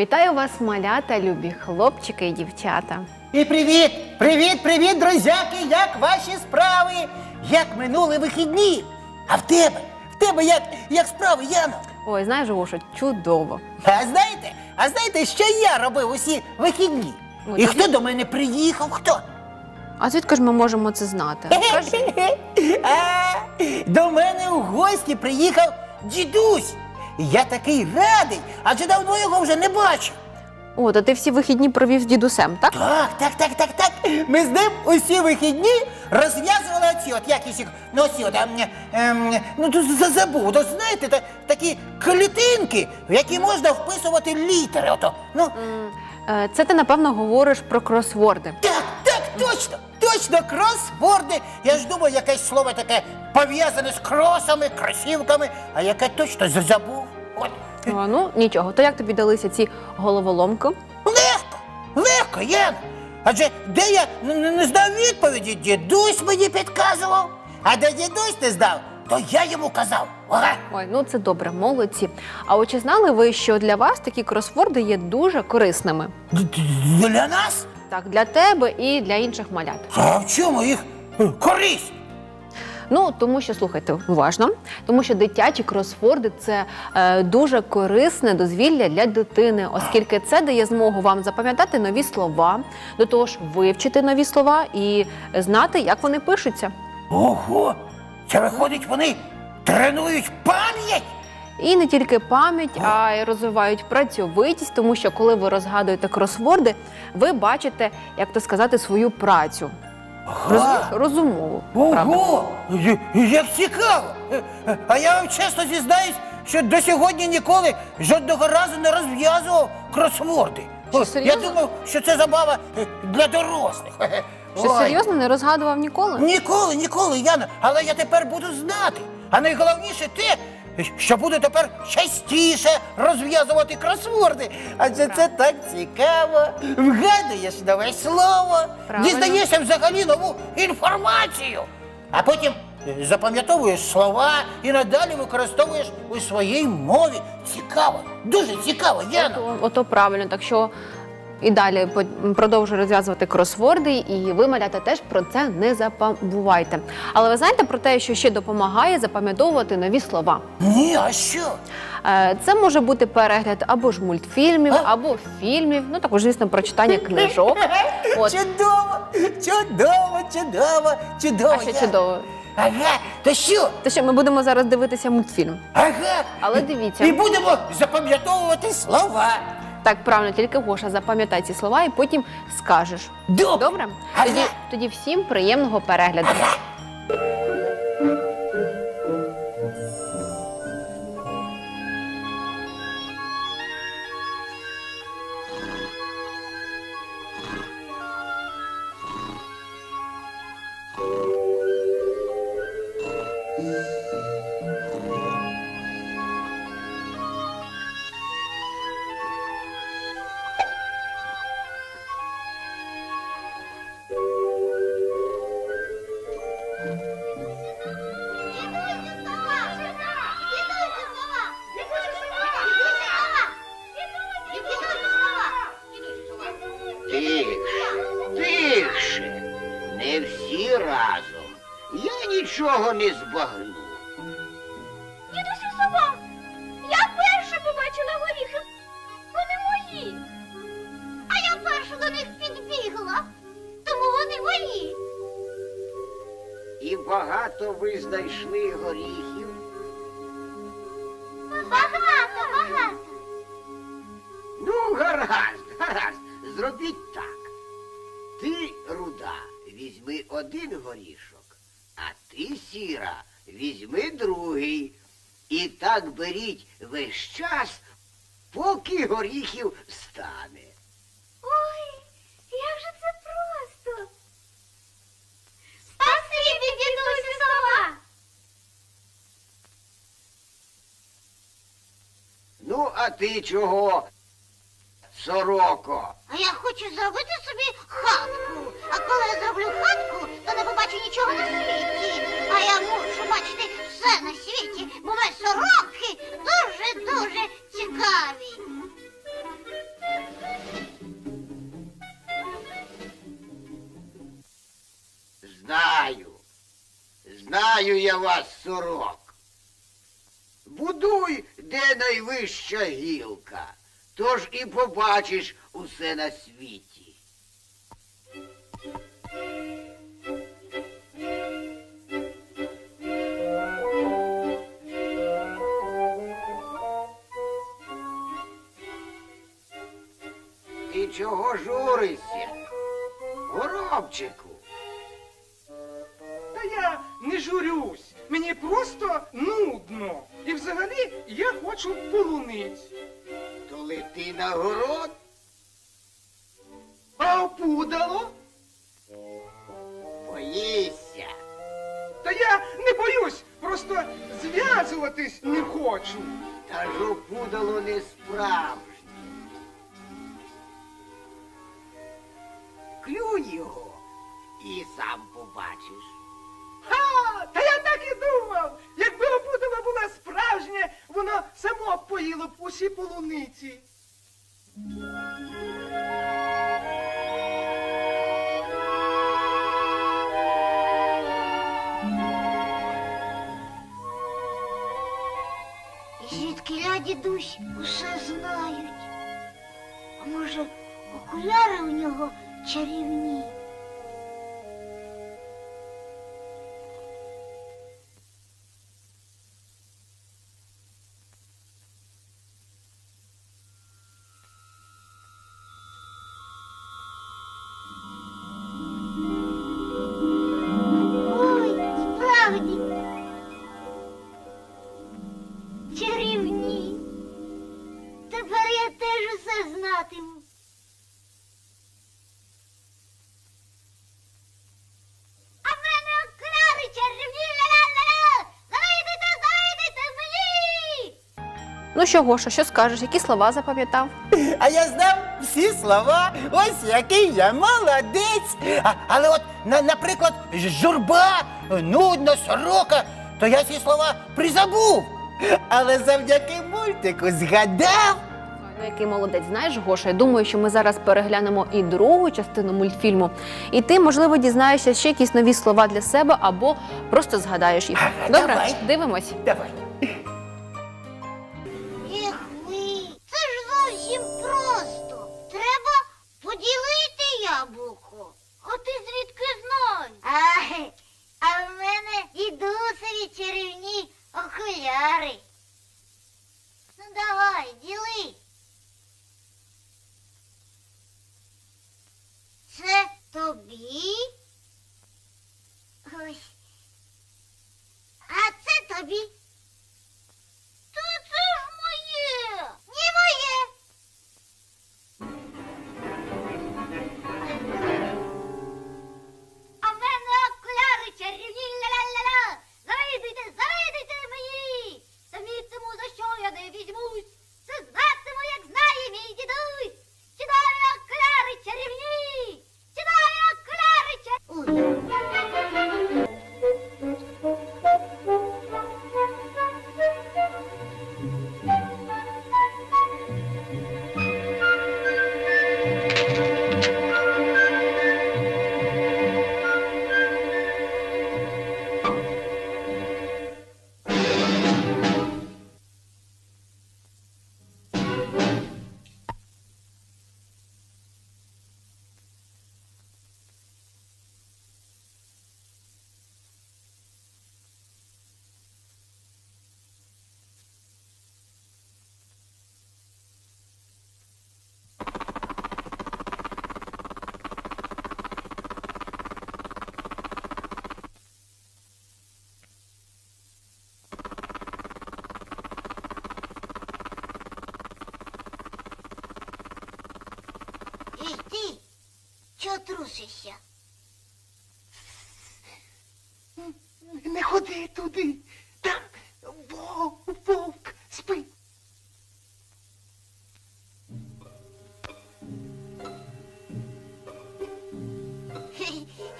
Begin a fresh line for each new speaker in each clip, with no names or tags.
Вітаю вас, малята, любі хлопчики і дівчата.
І привіт! Привіт, привіт, друзяки! Як ваші справи? Як минули вихідні? А в тебе? В тебе як, як справи, Яна?
Ой, знаєш, Гоша, чудово.
А знаєте, а знаєте, що я робив усі вихідні?
Ой,
І
тобі-
хто до мене приїхав? Хто?
А звідки ж ми можемо це знати? Кажи.
А, до мене у гості приїхав дідусь. І Я такий радий, адже давно його вже не бачив.
О, то ти всі вихідні провів з дідусем, так?
Так, так, так, так, так. Ми з ним усі вихідні розв'язували оці, от якісь їх, ну оці, от, ем, ем, ну тут за- забув, то знаєте, та, такі клітинки, в які можна вписувати літери. Ото. Ну,
е, Це ти, напевно, говориш про кросворди.
так, так, точно, точно, кросворди. Я ж думаю, якесь слово таке пов'язане з кросами, кросівками, а яке точно забув. От.
О, ну, нічого. То як тобі далися ці головоломки?
Легко, легко, Ян. Адже де я не знав відповіді, дідусь мені підказував. А де дідусь не знав, то я йому казав. Ага.
Ой, ну це добре, молодці. А от чи знали ви, що для вас такі кросворди є дуже корисними?
Д- д- Для нас?
Так, для тебе і для інших малят.
А в чому їх е, користь?
Ну тому що слухайте уважно, тому що дитячі кросворди це е, дуже корисне дозвілля для дитини, оскільки це дає змогу вам запам'ятати нові слова, до того ж вивчити нові слова і знати, як вони пишуться.
Ого! Це виходить, вони тренують пам'ять.
І не тільки пам'ять, а й розвивають працьовитість, тому що коли ви розгадуєте кросворди, ви бачите, як то сказати, свою працю. Розумієш? Розумову.
Ого! Як цікаво! Е, А я вам чесно зізнаюсь, що до сьогодні ніколи жодного разу не розв'язував кросворди.
Що,
О, Я
серйозно?
думав, що це забава е, для дорослих. Хе-хе.
Що
Ой.
серйозно не розгадував ніколи?
Ніколи, ніколи, Яна. Але я тепер буду знати. А найголовніше те, що буду тепер частіше розв'язувати кросворди. Адже це так цікаво. Вгадуєш нове слово,
Правильно.
дізнаєшся взагалі нову інформацію. А потім е, запам'ятовуєш слова і надалі використовуєш у своїй мові. Цікаво, дуже цікаво, Яна.
Ото правильно, так що і далі продовжую розв'язувати кросворди, і ви, малята, теж про це не забувайте. Але ви знаєте про те, що ще допомагає запам'ятовувати нові слова.
Ні, а що?
Е, Це може бути перегляд або ж мультфільмів, або фільмів, ну також, звісно, прочитання книжок. От.
Чудово, чудово, чудово, чудово.
А
Яна.
чудово.
Ага, то що?
То що ми будемо зараз дивитися мультфільм.
Ага.
Але дивіться.
І будемо запам'ятовувати слова.
Так, правильно, тільки Гоша, запам'ятай ці слова і потім скажеш.
Добре.
Тоді, тоді всім приємного перегляду.
Разом. Я нічого не збагну.
Дідусю сова, я перша побачила горіхи. Вони мої. А я перша до них підбігла, тому вони мої.
І багато ви знайшли горіхів.
Багато, багато.
Ну, гаразд, гаразд. Візьми один горішок, а ти, сіра, візьми другий. І так беріть весь час, поки горіхів стане.
Ой, як же це просто. Спасибі, дідусю сова.
Ну, а ти чого, сороко?
А я хочу зробити собі хатку. А коли я зроблю хатку, то не побачу нічого на світі. А я мушу бачити все на світі, бо ми сороки дуже-дуже цікаві.
Знаю, знаю я вас, сорок. Будуй, де найвища гілка, тож і побачиш усе на світі. Чого журишся? Горобчику.
Та я не журюсь. Мені просто нудно. І взагалі я хочу полуниць.
То лети на город,
А опудало?
боїшся.
Та я не боюсь, просто зв'язуватись не хочу.
Та ж опудало не справжнє.
Само б поїло б усі полуниці.
Звідкиля дідусь усе знають. А може, окуляри у нього чарівні?
Ну що, Гоша, що скажеш? Які слова запам'ятав?
А я знав всі слова. Ось який я молодець. А, але от, на, наприклад, журба, нудно, сорока, то я ці слова призабув. Але завдяки мультику згадав.
Ну, Який молодець, знаєш, Гоша, я думаю, що ми зараз переглянемо і другу частину мультфільму, і ти, можливо, дізнаєшся ще якісь нові слова для себе або просто згадаєш їх. Добре,
давай.
дивимось.
Давай.
Ти, чого трусишся?
Не ходи туди. Там вовк, вовк спить.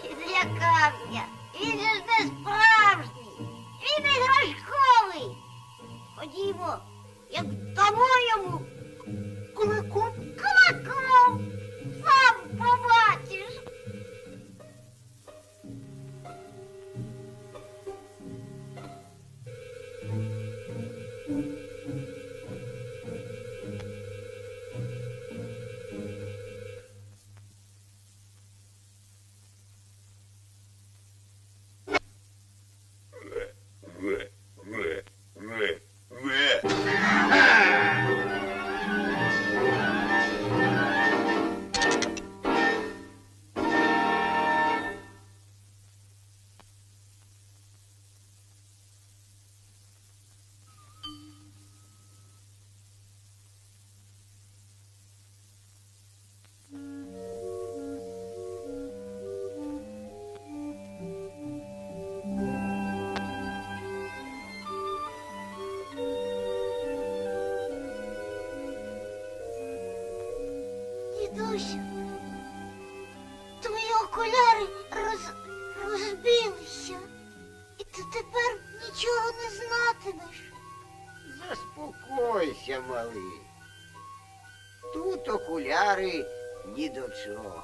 Злякався. Він же ж не справжній. Він іграшковий. Ходімо, як дамо
Малий. Тут окуляри ні до чого.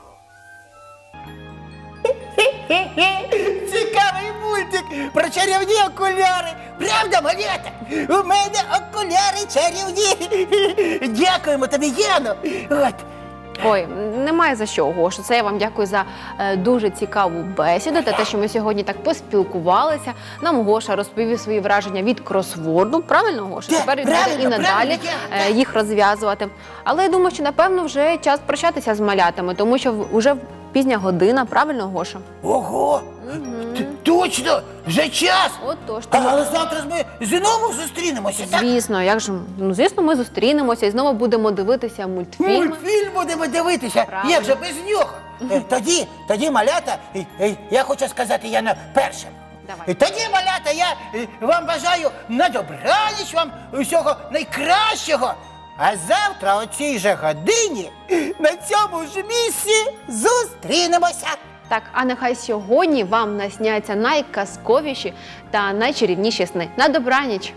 Цікавий мультик про чарівні окуляри. Правда, малята? У мене окуляри чарівні. Дякуємо тобі, Яно. От.
Ой, немає за що, Гошу. Це я вам дякую за е, дуже цікаву бесіду та те, що ми сьогодні так поспілкувалися. Нам Гоша розповів свої враження від кросворду. Правильно, Гоша?
Так,
Тепер він буде і надалі
правильно, я-
е, їх розв'язувати. Але я думаю, що напевно вже час прощатися з малятами, тому що в- вже пізня година, правильно, Гоша?
Ого! Т- Точно! Вже час!
От тож.
А,
тому-
Але завтра ж ми знову зустрінемося, так?
Звісно, як же ну звісно, ми зустрінемося і знову будемо дивитися мультфільми.
Мультфільм будемо дивитися.
Правильно.
Як же без нього? Е, Тоді, тоді, малята, е, е, я хочу сказати, Яна, першим.
Давай.
Тоді, малята, я е, вам бажаю на добраніч вам усього найкращого. А завтра о цій же годині на цьому ж місці зустрінемося.
Так, а нехай сьогодні вам насняться найказковіші та найчарівніші сни. На добраніч!